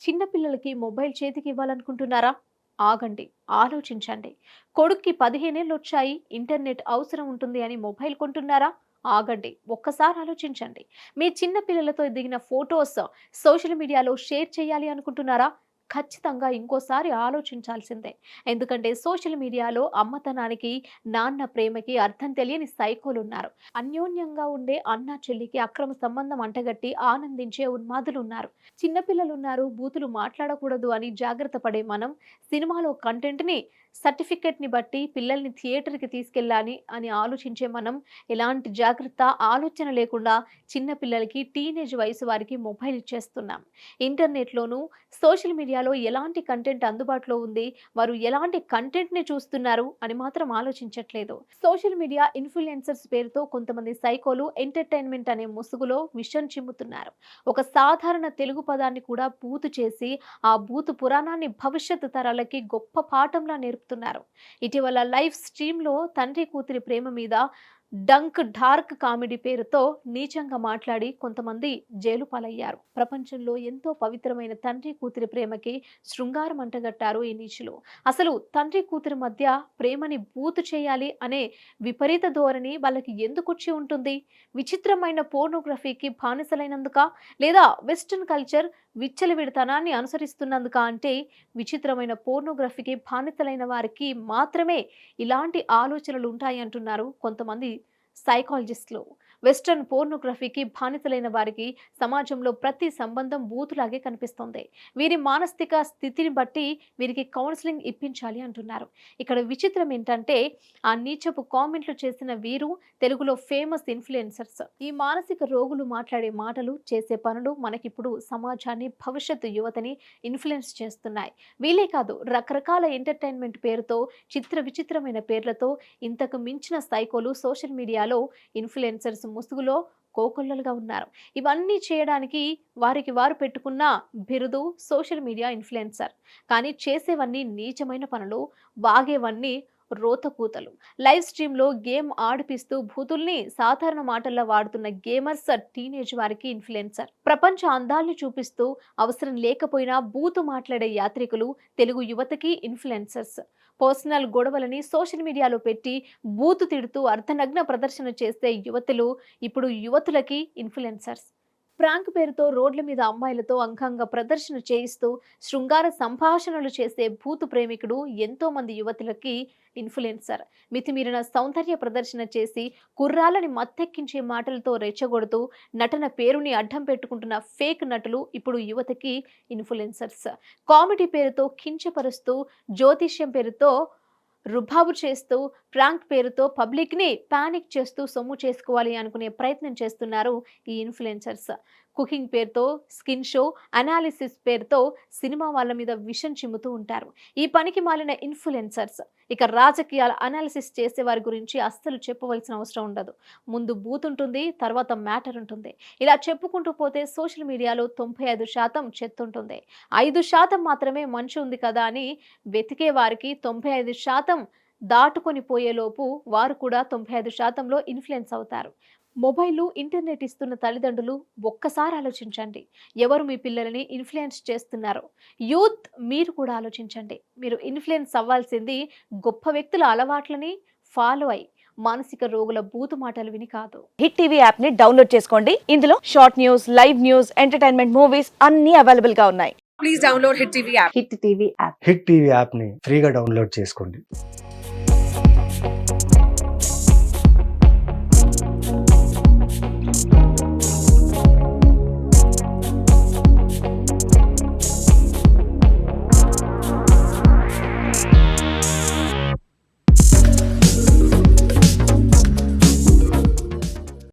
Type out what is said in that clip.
చిన్నపిల్లలకి మొబైల్ చేతికి ఇవ్వాలనుకుంటున్నారా? ఆగండి ఆలోచించండి. కొడుక్కి పదిహేనేళ్ళు వచ్చాయి ఇంటర్నెట్ అవసరం ఉంటుంది అని మొబైల్ కొంటున్నారా? ఆగండి ఒక్కసారి ఆలోచించండి. మీ చిన్న పిల్లలతో దిగిన ఫొటోస్ సోషల్ మీడియాలో షేర్ చేయాలి అనుకుంటున్నారా? ఖచ్చితంగా ఇంకోసారి ఆలోచించాల్సిందే. ఎందుకంటే సోషల్ మీడియాలో అమ్మతనానికి నాన్న ప్రేమకి అర్థం తెలియని సైకోలు ఉన్నారు అన్యోన్యంగా ఉండే అన్న చెల్లికి అక్రమ సంబంధం అంటగట్టి ఆనందించే ఉన్మాదులు ఉన్నారు చిన్నపిల్లలు ఉన్నారు బూతులు మాట్లాడకూడదు అని జాగ్రత్త పడే మనం సినిమాలో కంటెంట్ని సర్టిఫికెట్ని బట్టి పిల్లల్ని థియేటర్కి తీసుకెళ్ళాలి అని ఆలోచించే మనం ఎలాంటి జాగ్రత్త ఆలోచన లేకుండా చిన్న పిల్లలకి టీనేజ్ వయసు వారికి మొబైల్ ఇచ్చేస్తున్నాం. ఇంటర్నెట్లోనూ సోషల్ మీడియాలో ఎలాంటి కంటెంట్ అందుబాటులో ఉంది వారు ఎలాంటి కంటెంట్ని చూస్తున్నారు అని మాత్రం ఆలోచించట్లేదు. సోషల్ మీడియా ఇన్ఫ్లుయెన్సర్స్ పేరుతో కొంతమంది సైకోలు ఎంటర్టైన్మెంట్ అనే ముసుగులో విషం చిమ్ముతున్నారు. ఒక సాధారణ తెలుగు పదాన్ని కూడా బూతు చేసి ఆ బూతు పురాణాన్ని భవిష్యత్తు తరాలకి గొప్ప పాఠంలా చెప్తున్నారు. ఇటీవల లైవ్ స్ట్రీమ్లో తండ్రి కూతురి ప్రేమ మీద డంక్ డార్క్ కామెడీ పేరుతో నీచంగా మాట్లాడి కొంతమంది జైలు పాలయ్యారు. ప్రపంచంలో ఎంతో పవిత్రమైన తండ్రి కూతురి ప్రేమకి శృంగారం అంటగట్టారు ఈ నీచులు. అసలు తండ్రి కూతురి మధ్య ప్రేమని బూతు చేయాలి అనే విపరీత ధోరణి వాళ్ళకి ఎందుకు వచ్చి ఉంటుంది? విచిత్రమైన పోర్నోగ్రఫీకి బానిసలైనందుక? లేదా వెస్ట్రన్ కల్చర్ విచ్చలవిడతనాన్ని అనుసరిస్తున్నందుక అంటే విచిత్రమైన పోర్నోగ్రఫీకి బానిసలైన వారికి మాత్రమే ఇలాంటి ఆలోచనలు ఉంటాయి అంటున్నారు కొంతమంది సైకాలజిస్టులు. వెస్టర్న్ పోర్నోగ్రఫీకి బానిసలైన వారికి సమాజంలో ప్రతి సంబంధం బూతులాగే కనిపిస్తోంది. వీరి మానసిక స్థితిని బట్టి వీరికి కౌన్సిలింగ్ ఇప్పించాలి అంటున్నారు. ఇక్కడ విచిత్రం ఏంటంటే ఆ నీచపు కామెంట్లు చేసిన వీరు తెలుగులో ఫేమస్ ఇన్ఫ్లుయెన్సర్స్. ఈ మానసిక రోగులు మాట్లాడే మాటలు చేసే పనులు మనకిప్పుడు సమాజాన్ని భవిష్యత్తు యువతని ఇన్ఫ్లుయెన్స్ చేస్తున్నాయి. వీలే కాదు రకరకాల ఎంటర్టైన్మెంట్ పేరుతో చిత్ర విచిత్రమైన పేర్లతో ఇంతకు మించిన సైకోలు సోషల్ మీడియాలో ఇన్ఫ్లుయెన్సర్స్ ముసుగులో కోకొల్లలుగా ఉన్నారు. ఇవన్నీ చేయడానికి వారికి వారు పెట్టుకున్న బిరుదు సోషల్ మీడియా ఇన్ఫ్లుయెన్సర్. కానీ చేసేవన్నీ నీచమైన పనులు వాగేవన్నీ రోతకూతలు లైవ్ స్ట్రీమ్లో గేమ్ ఆడిపిస్తూ భూతుల్ని సాధారణ మాటల్లో వాడుతున్న గేమర్స్ టీనేజ్ వారికి ఇన్ఫ్లుయెన్సర్. ప్రపంచ అందాల్ని చూపిస్తూ అవసరం లేకపోయినా బూతు మాట్లాడే యాత్రికులు తెలుగు యువతకి ఇన్ఫ్లుయెన్సర్స్. పర్సనల్ గొడవలని సోషల్ మీడియాలో పెట్టి బూతు తిడుతూ అర్ధనగ్న ప్రదర్శన చేసే యువతులు ఇప్పుడు యువతులకి ఇన్ఫ్లుయెన్సర్స్. ప్రాంక్ పేరుతో రోడ్ల మీద అమ్మాయిలతో అంకంగా ప్రదర్శన చేయిస్తూ శృంగార సంభాషణలు చేసే భూతు ప్రేమికుడు ఎంతో మంది యువతులకి ఇన్ఫ్లుయెన్సర్. మితిమీరిన సౌందర్య ప్రదర్శన చేసి కుర్రాలని మత్తెక్కించే మాటలతో రెచ్చగొడుతూ నటన పేరుని అడ్డం పెట్టుకుంటున్న ఫేక్ నటులు ఇప్పుడు యువతకి ఇన్ఫ్లుయెన్సర్స్. కామెడీ పేరుతో కించపరుస్తూ జ్యోతిష్యం పేరుతో రుబాబు చేస్తూ ప్రాంక్ పేరుతో పబ్లిక్ని ప్యానిక్ చేస్తూ సొమ్ము చేసుకోవాలి అనుకునే ప్రయత్నం చేస్తున్నారు ఈ ఇన్ఫ్లుయెన్సర్స్. కుకింగ్ పేరుతో స్కిన్ షో అనాలిసిస్ పేరుతో సినిమా వాళ్ళ మీద విషం చిమ్ముతూ ఉంటారు. ఈ పనికి మాలిన ఇన్ఫ్లుయెన్సర్స్ ఇక రాజకీయాల అనాలిసిస్ చేసే వారి గురించి అస్సలు చెప్పవలసిన అవసరం ఉండదు. ముందు బూత్ ఉంటుంది తర్వాత మ్యాటర్ ఉంటుంది. ఇలా చెప్పుకుంటూ పోతే సోషల్ మీడియాలో తొంభై ఐదు శాతం చెత్తుంటుంది ఐదు శాతం మాత్రమే మంచి ఉంది కదా అని వెతికే వారికి తొంభై ఐదు శాతం దాటుకొని పోయేలోపు వారు కూడా తొంభై ఐదు శాతంలో ఇన్ఫ్లుయెన్స్ అవుతారు. మొబైలు ఇంటర్నెట్ ఇస్తున్న తల్లిదండ్రులు ఒక్కసారి ఆలోచించండి. ఎవరు మీ పిల్లలని ఇన్ఫ్లుయెన్స్ చేస్తున్నారు? యూత్ మీరు కూడా ఆలోచించండి. మీరు ఇన్ఫ్లుయెన్స్ అవ్వాల్సింది గొప్ప వ్యక్తుల అలవాట్లని ఫాలో అయి మానసిక రోగుల బూతు మాటలు విని కాదు. హిట్ టీవీ యాప్ని డౌన్లోడ్ చేసుకోండి. ఇందులో short news live news entertainment movies అన్ని అవైలబుల్గా ఉన్నాయి. please download Hit TV app. Hit TV app. Hit TV యాప్ని ఫ్రీగా డౌన్లోడ్ చేసుకోండి.